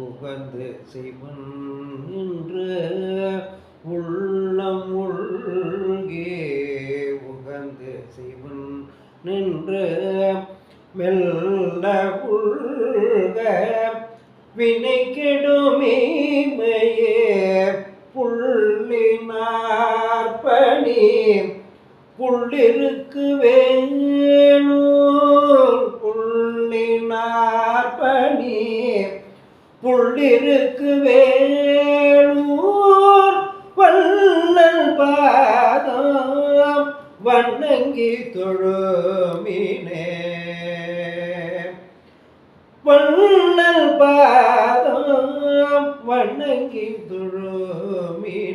உகந்து செய்வன் என்று உள்ளம் உள்கே உகந்து செய்வன் நின்று மெல்ல உள்க வினை கெடுமேமையே புள்ளினார் பணி. புள்ளிருக்கு வேணும் புள்ளினார் பணி புள்ளிருக்கு வேணூர் வண்ணன் பாதம் வண்ணங்கி தொழுமினே. வண்ணன் பாதம் வண்ணங்கி தொழுமினே.